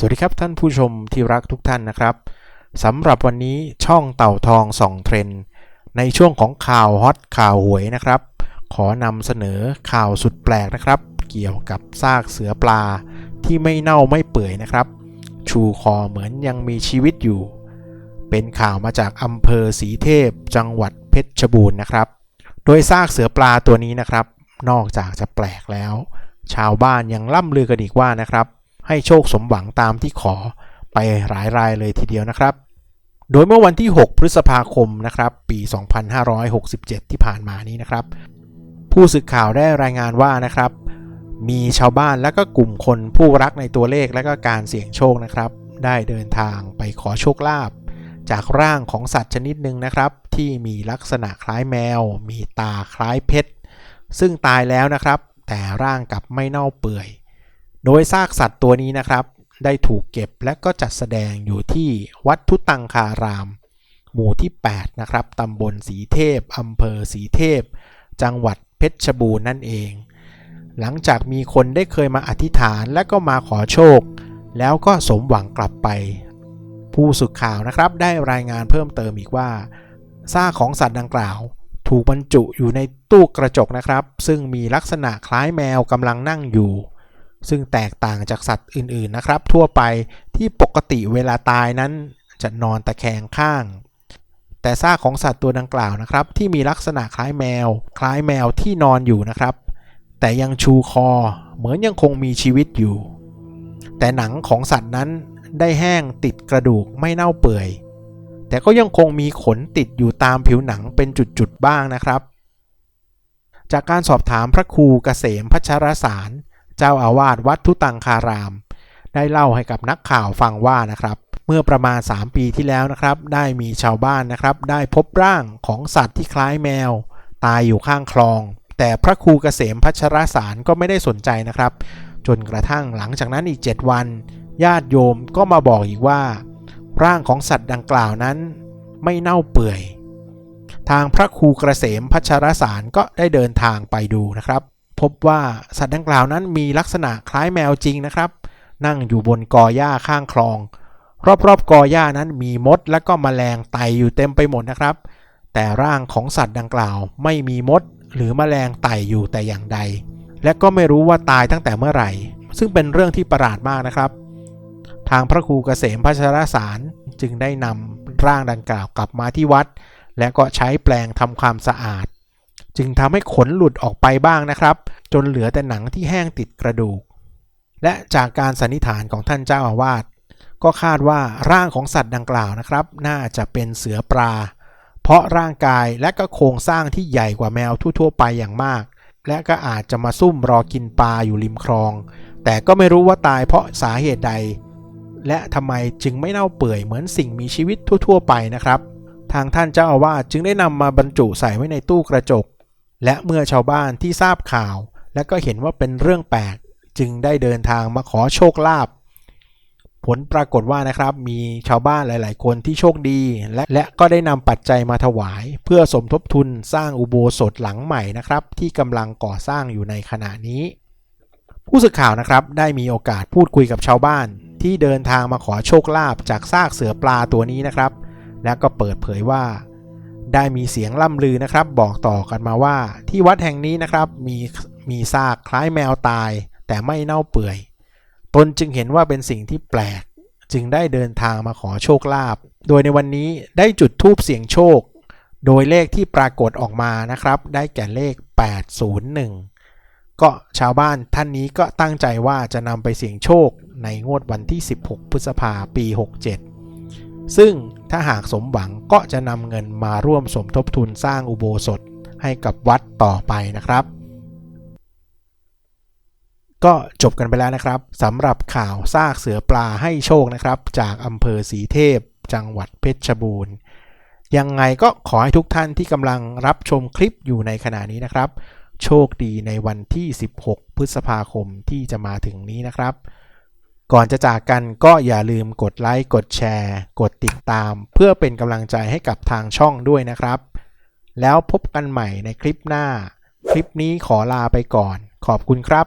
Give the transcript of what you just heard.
สวัสดีครับท่านผู้ชมที่รักทุกท่านนะครับสำหรับวันนี้ช่องเต่าทองส่องเทรนด์ในช่วงของข่าวฮอตข่าวหวยนะครับ ขอนำเสนอข่าวสุดแปลกนะครับ เกี่ยวกับซากเสือปลาที่ไม่เน่าไม่เปื่อยนะครับ ชูคอเหมือนยังมีชีวิตอยู่ เป็นข่าวมาจากอำเภอสีเทพ จังหวัดเพชรบูรณ์นะครับ โดยซากเสือปลาตัวนี้นะครับ นอกจากจะแปลกแล้ว ชาวบ้านยังล่ำลือกันอีกว่านะครับ ให้โชคสมหวังตามที่ขอไปหลายรายเลยทีเดียวนะครับ โดยเมื่อวันที่ 6 พฤษภาคมนะครับ ปี 2567 ที่ผ่านมานี้นะครับ ผู้สื่อข่าวได้รายงานว่านะครับ มีชาวบ้านและก็กลุ่มคนผู้รักในตัวเลขและก็การเสี่ยงโชคนะครับ ได้เดินทางไปขอโชคลาภจากร่างของสัตว์ชนิดหนึ่งนะครับ ที่มีลักษณะคล้ายแมว มีตาคล้ายเพชรซึ่งตายแล้วนะครับ แต่ร่างกลับไม่เน่าเปื่อย โดยซากสัตว์ตัวนี้นะครับ ได้ถูกเก็บและก็จัดแสดงอยู่ที่วัดทุตังคาราม หมู่ที่ 8 นะครับตำบลสีเทพอำเภอสีเทพ จังหวัดเพชรบูรณ์นั่นเอง หลังจากมีคนได้เคยมาอธิษฐานและก็มาขอโชค แล้วก็สมหวังกลับไป ผู้สื่อข่าวนะครับได้รายงานเพิ่มเติมอีกว่าซากของสัตว์ดังกล่าว ถูกบรรจุอยู่ในตู้กระจกนะครับ ซึ่งมีลักษณะคล้ายแมวกำลังนั่งอยู่ ซึ่งแตกต่างจากสัตว์อื่นๆนะครับ ทั่วไปที่ปกติเวลาตายนั้นจะนอนตะแคงข้าง แต่ซากของสัตว์ตัวดังกล่าวนะครับ ที่มีลักษณะคล้ายแมว คล้ายแมวที่นอนอยู่นะครับ แต่ยังชูคอเหมือนยังคงมีชีวิตอยู่ แต่หนังของสัตว์นั้นได้แห้งติดกระดูกไม่เน่าเปื่อย แต่ก็ยังคงมีขนติดอยู่ตามผิวหนังเป็นจุดๆบ้างนะครับ จากการสอบถามพระครูเกษมพัชรสาร เจ้าอาวาสวัดทุตังคาราม ได้เล่าให้กับนักข่าวฟังว่านะครับ เมื่อประมาณ 3 ปีที่แล้วนะครับ ได้มีชาวบ้านนะครับ ได้พบร่างของสัตว์ที่คล้ายแมว ตายอยู่ข้างคลอง แต่พระครูเกษมพัชรสารก็ไม่ได้สนใจนะครับ จนกระทั่งหลังจากนั้นอีก 7 วัน ญาติโยมก็มาบอกอีกว่า ร่างของสัตว์ดังกล่าวนั้น ไม่เน่าเปื่อย ทางพระครูเกษมพัชรสารก็ได้เดินทางไปดูนะครับ พบว่าสัตว์ดังกล่าวนั้นมีลักษณะคล้ายแมวจริงนะครับ นั่งอยู่บนกอหญ้าข้างคลอง รอบๆกอหญ้านั้นมีมดและก็แมลงไต่อยู่เต็มไปหมดนะครับ แต่ร่างของสัตว์ดังกล่าว ไม่มีมด หรือแมลงไต่อยู่แต่อย่างใด และก็ไม่รู้ว่าตายตั้งแต่เมื่อไหร่ ซึ่งเป็นเรื่องที่ประหลาดมากนะครับ ทางพระครูเกษมพัชรสารจึงได้นำร่างดังกล่าวกลับมาที่วัด และก็ใช้แปลงทำความสะอาด จึงทำให้ขนหลุดออกไปบ้างนะครับ จนเหลือแต่หนังที่แห้งติดกระดูก และจากการสันนิษฐานของท่านเจ้าอาวาสก็คาดว่าร่างของสัตว์ดังกล่าวนะครับ น่าจะเป็นเสือปลา เพราะร่างกายและก็โครงสร้างที่ใหญ่กว่าแมวทั่วๆไปอย่างมาก และก็อาจจะมาซุ่มรอกินปลาอยู่ริมคลอง แต่ก็ไม่รู้ว่าตายเพราะสาเหตุใด และทำไมจึงไม่เน่าเปื่อยเหมือนสิ่งมีชีวิตทั่ว ๆ ไปนะครับ ทางท่านเจ้าอาวาสจึงได้นำมาบรรจุใส่ไว้ในตู้กระจก และเมื่อชาวบ้านที่ทราบข่าว และก็เห็นว่าเป็นเรื่องแปลกจึงได้เดินทางมาขอโชคลาภผลปรากฏว่านะครับมีชาวบ้านหลาย ๆ คนที่โชคดี และและก็ได้นำปัจจัยมาถวาย เพื่อสมทบทุนสร้างอุโบสถหลังใหม่นะครับ ที่กำลังก่อสร้างอยู่ในขณะนี้ ผู้สื่อข่าวนะครับได้มีโอกาสพูดคุยกับชาวบ้าน ที่เดินทางมาขอโชคลาภจากซากเสือปลาตัวนี้นะครับ และก็เปิดเผยว่า ได้มีเสียงล่ำลือนะครับ บอกต่อกันมาว่า ที่วัดแห่งนี้นะครับมีมีซากคล้ายแมวตาย แต่ไม่เน่าเปื่อย ตนจึงเห็นว่าเป็นสิ่งที่แปลก จึงได้เดินทางมาขอโชคลาภโดยในวันนี้ได้จุดธูปเสียงโชค โดยเลขที่ปรากฏออกมานะครับ ได้แก่เลข 801 ก็ชาวบ้านท่านนี้ก็ตั้งใจว่าจะนำไปเสี่ยงโชคในงวดวันที่ 16 พฤษภาปี 67 ซึ่งถ้าหากสมหวังก็จะนำเงินมาร่วมสมทบทุนสร้างอุโบสถให้กับวัดต่อไปนะครับ ก็จบกันไปแล้วนะครับสำหรับข่าวซากเสือปลาให้โชคนะครับ จากอำเภอสีเทพ จังหวัดเพชรบูรณ์ยังไงก็ขอให้ทุกท่านที่กำลังรับชมคลิปอยู่ในขณะนี้นะครับ โชคดีในวันที่ 16 พฤษภาคมที่จะมาถึงนี้นะครับ ก่อนจะจากกันก็อย่าลืมกดไลค์ กดแชร์ กดติดตาม เพื่อเป็นกำลังใจให้กับทางช่องด้วยนะครับ แล้วพบกันใหม่ในคลิปหน้า คลิปนี้ขอลาไปก่อน ขอบคุณครับ